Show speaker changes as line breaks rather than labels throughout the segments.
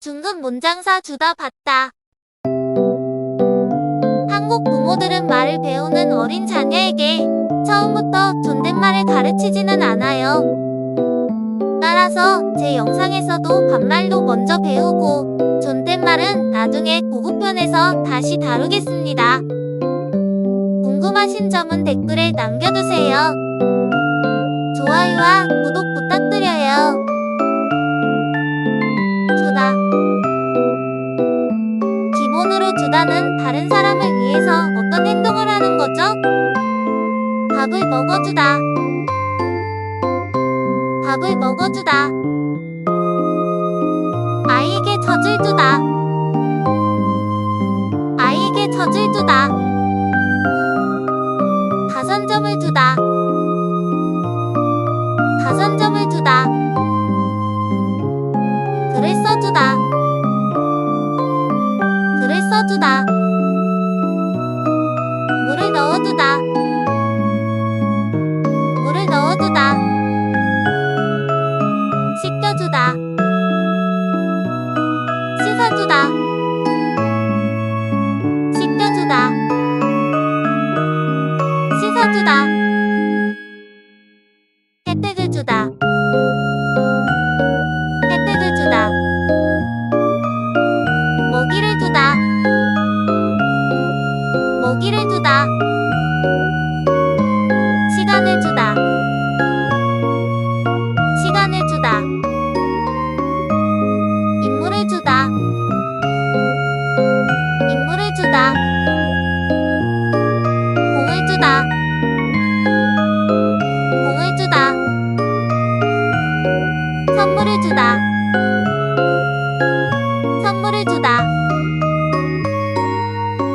중급 문장사 주다 받다. 한국 부모들은 말을 배우는 어린 자녀에게 처음부터 존댓말을 가르치지는 않아요. 따라서 제 영상에서도 반말로 먼저 배우고 존댓말은 나중에 고급편에서 다시 다루겠습니다. 궁금하신 점은 댓글에 남겨주세요. 좋아요와 구독 부탁드려요. 주다. 기본으로 주다는 다른 사람을 위해서 어떤 행동을 하는 거죠? 밥을 먹어주다. 밥을 먹어주다. 아이에게 젖을 주다. 아이에게 젖을 주다. 가산점을 주다. 넣어주다. 물을 넣어주다. 씻겨주다. 씻어주다. 씻겨주다. 씻어주다. 혜택을 주다. 혜택을 주다. 먹이를 주다. 먹이를 주다. 공을 주다. 공을 주다. 선물을 주다. 선물을 주다.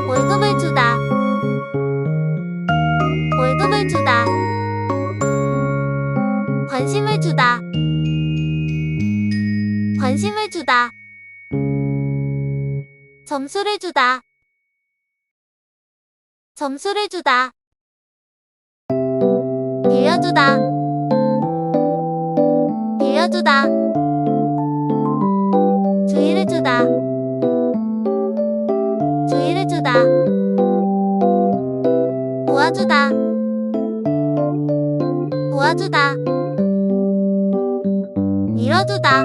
월급을 주다. 월급을 주다. 관심을 주다. 관심을 주다. 점수를 주다. 점수를 주다. 빌려주다. 빌려주다. 주의를 주다. 주의를 주다. 도와주다. 도와주다. 밀어주다.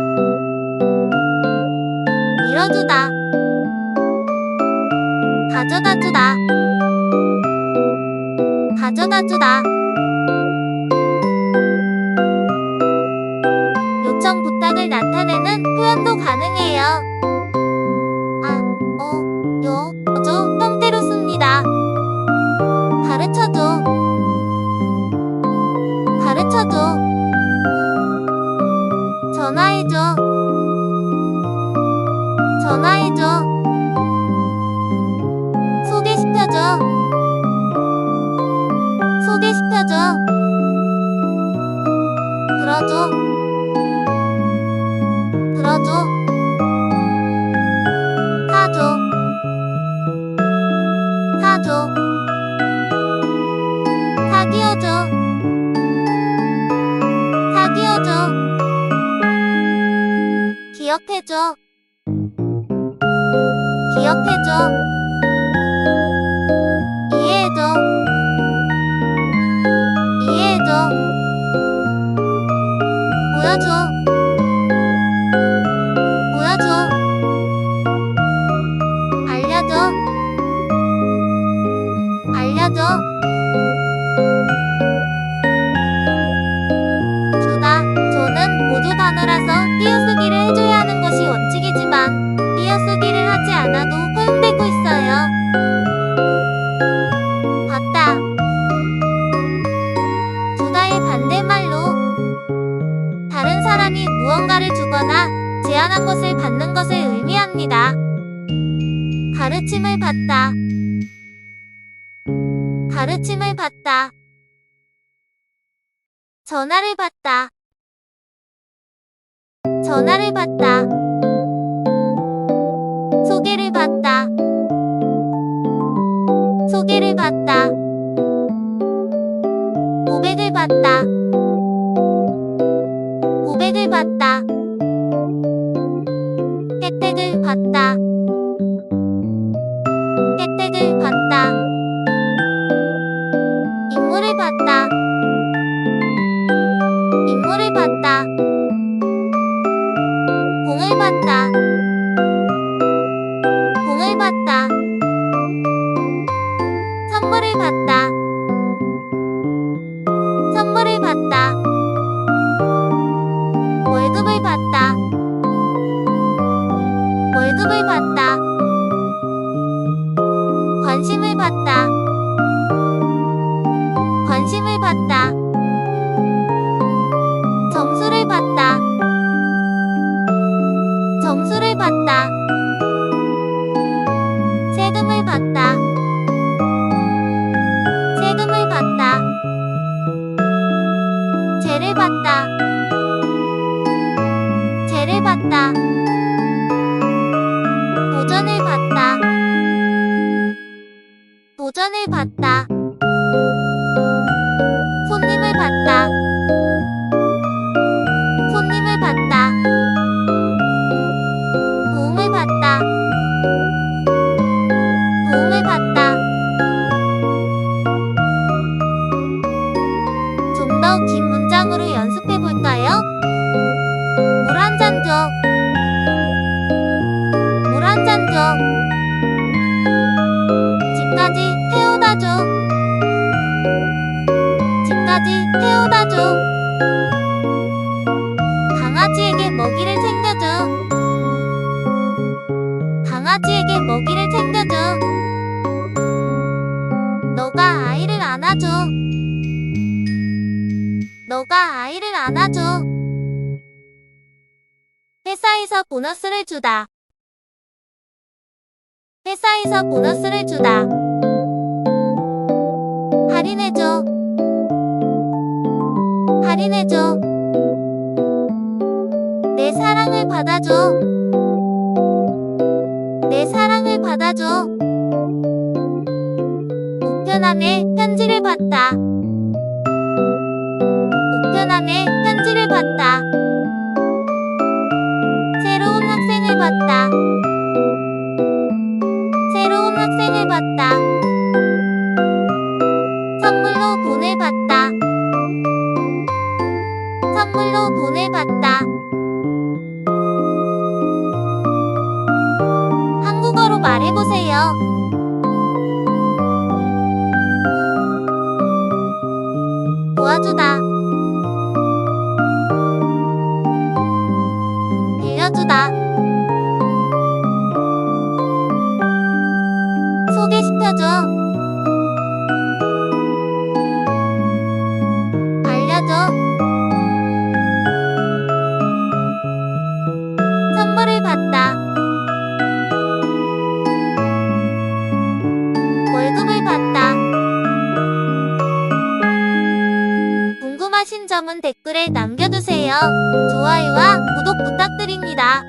밀어주다. 가져다 주다. 가져다 주다. 부탁을 나타내는 표현도 가능해요. 아, 어, 요, 저 형태로 씁니다. 가르쳐줘. 가르쳐줘. 전화해줘. 전화해줘. 들어줘. 사줘. 사줘. 사귀어줘. 사귀어줘. 기억해줘. 기억해줘. 이해해줘. 보여줘. 보여줘. 합니다. 가르침을 받다. 가르침을 받다. 전화를 받다. 전화를 받다. 소개를 받다. 소개를 받다. 혜택 관심을 받다. 관심을 받다. 손님을 받다. 손님을 받다. 도움을 받다. 도움을 받다. 좀 더 긴 문장으로 연습해 볼까요? 물 한 잔 줘. 물 한 잔 줘. 집까지 태워다 줘. 강아지에게 먹이를 챙겨줘. 강아지에게 먹이를 챙겨줘. 너가 아이를 안아줘. 너가 아이를 안아줘. 회사에서 보너스를 주다. 회사에서 보너스를 주다. 할인해줘. 할인해줘. 내 사랑을 받아줘. 내 사랑을 받아줘. 우편함에 편지를 받다. 해보세요. 도와주다. 빌려주다. 소개시켜줘. 알려줘. 선물을 받다. 점은 댓글에 남겨주세요. 좋아요와 구독 부탁드립니다.